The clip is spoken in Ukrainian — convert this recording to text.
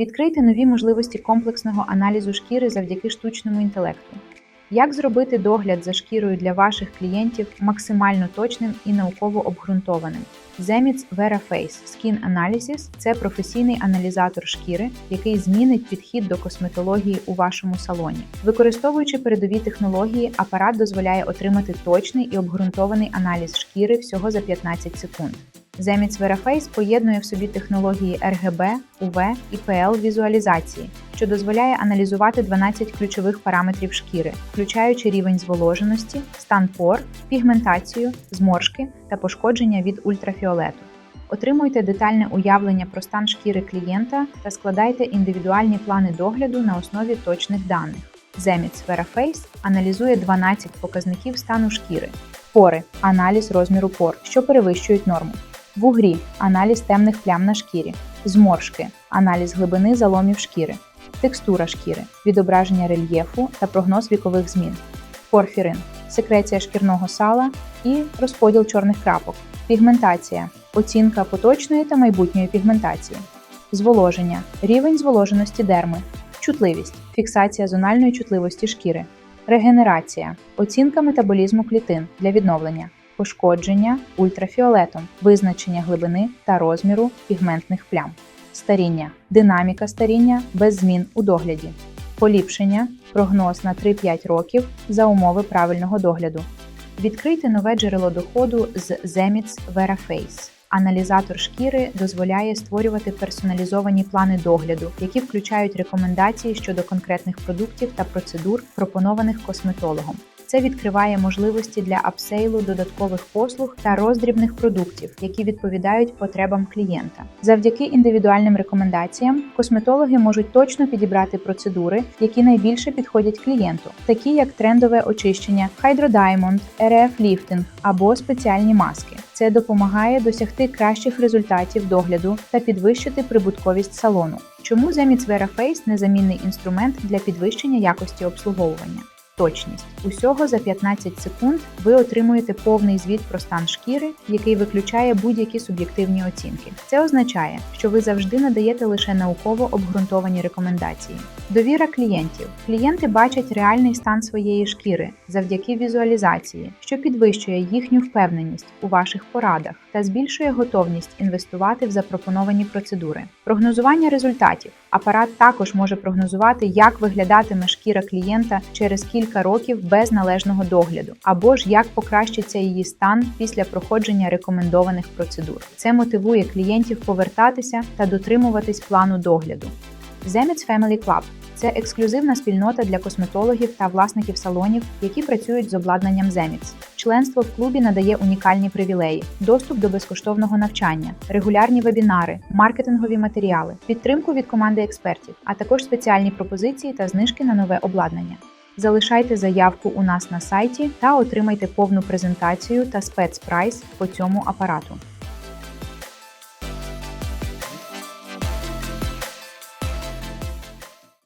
Відкрийте нові можливості комплексного аналізу шкіри завдяки штучному інтелекту. Як зробити догляд за шкірою для ваших клієнтів максимально точним і науково обґрунтованим? Zemits VeraFace Skin Analysis – це професійний аналізатор шкіри, який змінить підхід до косметології у вашому салоні. Використовуючи передові технології, апарат дозволяє отримати точний і обґрунтований аналіз шкіри всього за 15 секунд. Zemits VeraFace поєднує в собі технології RGB, UV і PL візуалізації, що дозволяє аналізувати 12 ключових параметрів шкіри, включаючи рівень зволоженості, стан пор, пігментацію, зморшки та пошкодження від ультрафіолету. Отримуйте детальне уявлення про стан шкіри клієнта та складайте індивідуальні плани догляду на основі точних даних. Zemits VeraFace аналізує 12 показників стану шкіри, пори, аналіз розміру пор, що перевищують норму. Вугрі аналіз темних плям на шкірі, зморшки, аналіз глибини заломів шкіри, текстура шкіри, відображення рельєфу та прогноз вікових змін, порфірин, секреція шкірного сала і розподіл чорних крапок, пігментація, оцінка поточної та майбутньої пігментації, зволоження, рівень зволоженості дерми, чутливість, фіксація зональної чутливості шкіри, регенерація, оцінка метаболізму клітин для відновлення пошкодження ультрафіолетом, визначення глибини та розміру пігментних плям, старіння, динаміка старіння без змін у догляді, поліпшення, прогноз на 3-5 років за умови правильного догляду. Відкрийте нове джерело доходу з Zemits VeraFace. Аналізатор шкіри дозволяє створювати персоналізовані плани догляду, які включають рекомендації щодо конкретних продуктів та процедур, пропонованих косметологом. Це відкриває можливості для апсейлу додаткових послуг та роздрібних продуктів, які відповідають потребам клієнта. Завдяки індивідуальним рекомендаціям косметологи можуть точно підібрати процедури, які найбільше підходять клієнту, такі як трендове очищення, Diamond, RF ліфтинг або спеціальні маски. Це допомагає досягти кращих результатів догляду та підвищити прибутковість салону. Чому Zemits VeraFace – незамінний інструмент для підвищення якості обслуговування? Точність усього за 15 секунд ви отримуєте повний звіт про стан шкіри, який виключає будь-які суб'єктивні оцінки. Це означає, що ви завжди надаєте лише науково обґрунтовані рекомендації. Довіра клієнтів. Клієнти бачать реальний стан своєї шкіри завдяки візуалізації, що підвищує їхню впевненість у ваших порадах та збільшує готовність інвестувати в запропоновані процедури. Прогнозування результатів. Апарат також може прогнозувати, як виглядатиме шкіра клієнта через кілька років без належного догляду, або ж як покращиться її стан після проходження рекомендованих процедур. Це мотивує клієнтів повертатися та дотримуватись плану догляду. Zemits Family Club це ексклюзивна спільнота для косметологів та власників салонів, які працюють з обладнанням Zemits. Членство в клубі надає унікальні привілеї, доступ до безкоштовного навчання, регулярні вебінари, маркетингові матеріали, підтримку від команди експертів, а також спеціальні пропозиції та знижки на нове обладнання. Залишайте заявку у нас на сайті та отримайте повну презентацію та спецпрайс по цьому апарату.